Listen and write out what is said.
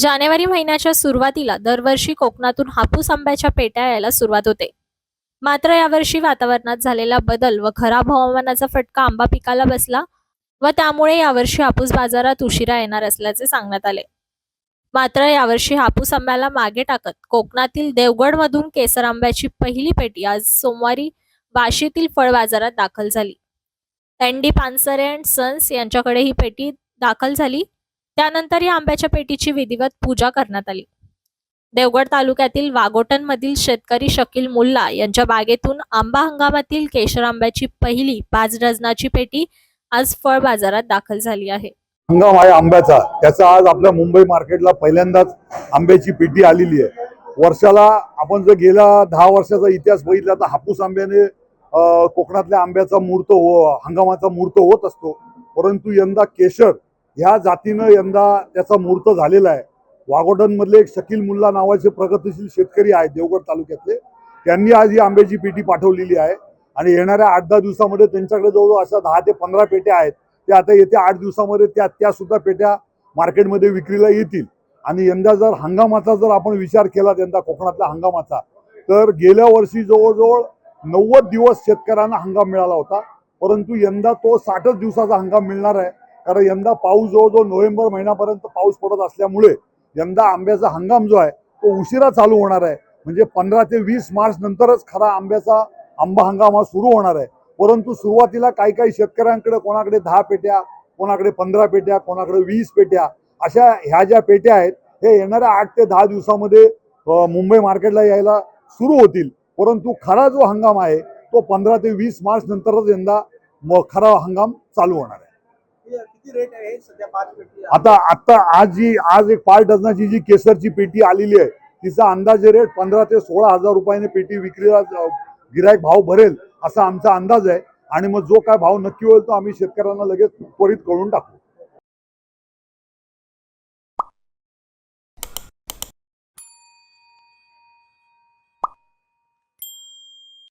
जानेवारी महिन्याच्या सुरुवातीला दरवर्षी कोकणातून हापूस आंब्याच्या पेट्या यायला सुरुवात होते. मात्र यावर्षी वातावरणात झालेला बदल व खराब हवामानाचा फटका आंबा पिकाला बसला व त्यामुळे यावर्षी हापूस बाजारात उशिरा येणार असल्याचे सांगण्यात आले. मात्र यावर्षी हापूस आंब्याला मागे टाकत कोकणातील देवगडमधून केसर आंब्याची पहिली पेटी आज सोमवारी वाशीतील फळ बाजारात दाखल झाली. N D Pansare and sons यांच्याकडे ही पेटी दाखल झाली. त्यानंतर या आंब्याच्या पेटीची विधिवत पूजा करण्यात आली. देवगड तालुक्यातील वागोटनमधील शेतकरी शकील मुल्ला यांच्या बागेतून आंबा हंगामातील केशर आंब्याची पहिली पाच डझनाची पेटी आज फळ बाजारात दाखल झाली आहे. हंगाम आहे आंब्याचा. त्याचा आज आपल्या मुंबई मार्केटला पहिल्यांदाच आंब्याची पेटी आलेली आहे. वर्षाला आपण जर गेल्या दहा वर्षाचा इतिहास बघितला तर हापूस आंब्याने कोकणातल्या आंब्याचा मूर्त हो हंगामाचा मूर्त होत असतो. परंतु यंदा केशर ह्या जातीनं यंदा त्याचा मूर्त झालेला आहे. वाघोटनमधले एक शकील मुल्ला नावाचे प्रगतिशील शेतकरी आहेत देवगड तालुक्यातले. त्यांनी आज ही आंब्याची पेटी पाठवलेली आहे. आणि येणाऱ्या आठ दहा दिवसामध्ये त्यांच्याकडे जवळजवळ अशा दहा ते पंधरा पेट्या आहेत. त्या आता येत्या आठ दिवसामध्ये त्या त्या सुद्धा पेट्या मार्केटमध्ये विक्रीला येतील. आणि यंदा जर हंगामाचा जर आपण विचार केला यंदा कोकणातल्या हंगामाचा तर गेल्या वर्षी जवळजवळ नव्वद दिवस शेतकऱ्यांना हंगाम मिळाला होता. परंतु यंदा तो साठच दिवसाचा हंगाम मिळणार आहे. कारण यंदा पाऊस जवळजवळ नोव्हेंबर महिन्यापर्यंत पाऊस पडत असल्यामुळे यंदा आंब्याचा हंगाम जो आहे तो उशिरा चालू होणार आहे. म्हणजे पंधरा ते वीस मार्च नंतरच खरा आंब्याचा आंबा हंगाम हा सुरू होणार आहे. परंतु सुरुवातीला काही काही शेतकऱ्यांकडे कोणाकडे दहा पेट्या कोणाकडे पंधरा पेट्या कोणाकडे वीस पेट्या अशा ह्या ज्या पेट्या आहेत हे येणाऱ्या आठ ते दहा दिवसामध्ये मुंबई मार्केटला यायला सुरू होतील. परंतु खरा जो हंगाम आहे तो पंधरा ते वीस मार्च नंतरच यंदा म- खरा हंगाम चालू होणार आहे. रेट आहे सध्या पाच पेटी आता आता आज जी आज एक पाच डझनाची जी केसरची पेटी आलेली आहे तिचा अंदाजे रेट पंधरा ते सोळा हजार रुपयाने पेटी विक्रीला गिरायक भाव भरेल असा आमचा अंदाज आहे. आणि मग जो काय भाव नक्की होईल तो आम्ही शेतकऱ्यांना लगेच त्वरित कळून टाकू.